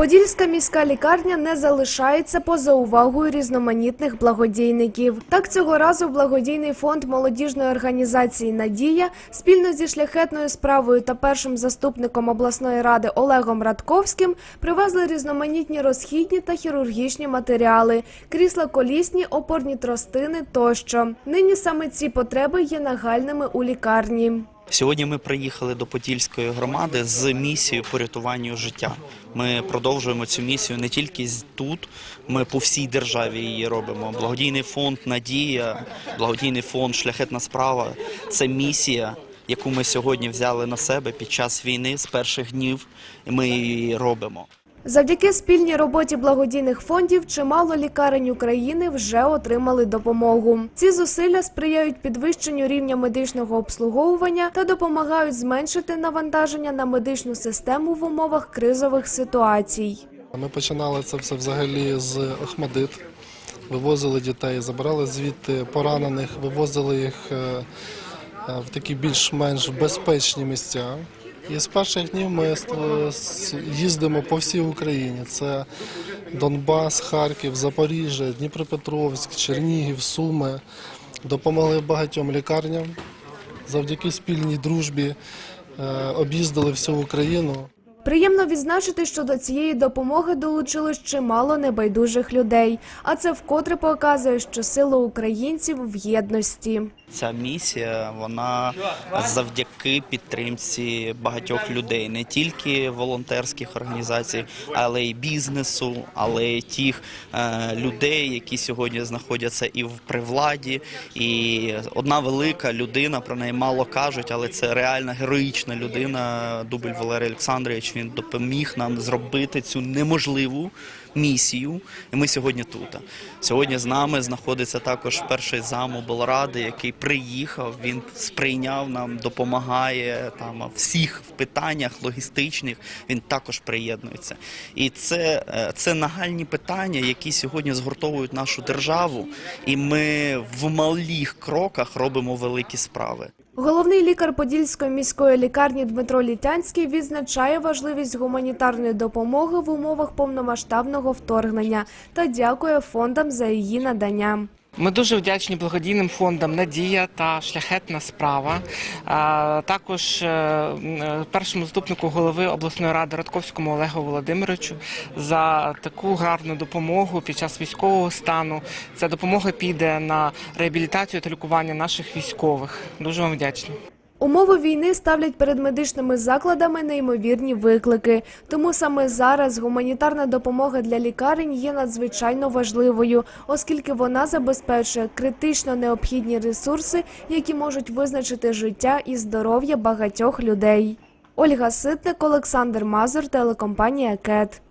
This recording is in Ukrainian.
Подільська міська лікарня не залишається поза увагою різноманітних благодійників. Так цього разу благодійний фонд молодіжної організації Надія спільно зі шляхетною справою та першим заступником обласної ради Олегом Радковським привезли різноманітні розхідні та хірургічні матеріали, крісла колісні, опорні тростини тощо. Нині саме ці потреби є нагальними у лікарні. Сьогодні ми приїхали до Подільської громади з місією по рятуванню життя. Ми продовжуємо цю місію не тільки тут, ми по всій державі її робимо. Благодійний фонд Надія, благодійний фонд Шляхетна справа це місія, яку ми сьогодні взяли на себе під час війни з перших днів. Ми її робимо. Завдяки спільній роботі благодійних фондів чимало лікарень України вже отримали допомогу. Ці зусилля сприяють підвищенню рівня медичного обслуговування та допомагають зменшити навантаження на медичну систему в умовах кризових ситуацій. Ми починали це все взагалі з Охмадит. Вивозили дітей, забирали звідти поранених, вивозили їх е, е, в такі більш-менш безпечні місця. І з перших днів ми їздимо по всій Україні. Це Донбас, Харків, Запоріжжя, Дніпропетровськ, Чернігів, Суми. Допомогли багатьом лікарням. Завдяки спільній дружбі е, об'їздили всю Україну. Приємно відзначити, що до цієї допомоги долучилось чимало небайдужих людей. А це вкотре показує, що сила українців в єдності. Ця місія вона завдяки підтримці багатьох людей, не тільки волонтерських організацій, але й бізнесу, але й тих е, людей, які сьогодні знаходяться і в при владі. І одна велика людина про неї мало кажуть, але це реальна героїчна людина. Дубль Валерій Олександрович. Він допоміг нам зробити цю неможливу місію. І ми сьогодні тут. Сьогодні з нами знаходиться також перший зам облради, який приїхав. Він сприйняв нам, допомагає там всіх в питаннях логістичних. Він також приєднується. І це, е, це нагальні питання, які сьогодні згуртовують нашу державу. І ми в малих кроках робимо великі справи. Головний лікар Подільської міської лікарні Дмитро Літянський відзначає важливість гуманітарної допомоги в умовах повномасштабного вторгнення та дякує фондам за її надання. Ми дуже вдячні благодійним фондам Надія та Шляхетна справа. Також е, першому заступнику голови обласної ради Радковському Олегу Володимировичу за таку гарну допомогу під час військового стану. Ця допомога піде на реабілітацію та лікування наших військових. Дуже вам вдячні. Умови війни ставлять перед медичними закладами неймовірні виклики. Тому саме зараз гуманітарна допомога для лікарень є надзвичайно важливою, оскільки вона забезпечує критично необхідні ресурси, які можуть визначити життя і здоров'я багатьох людей. Ольга Ситник, Олександр Мазур, телекомпанія КЕТ.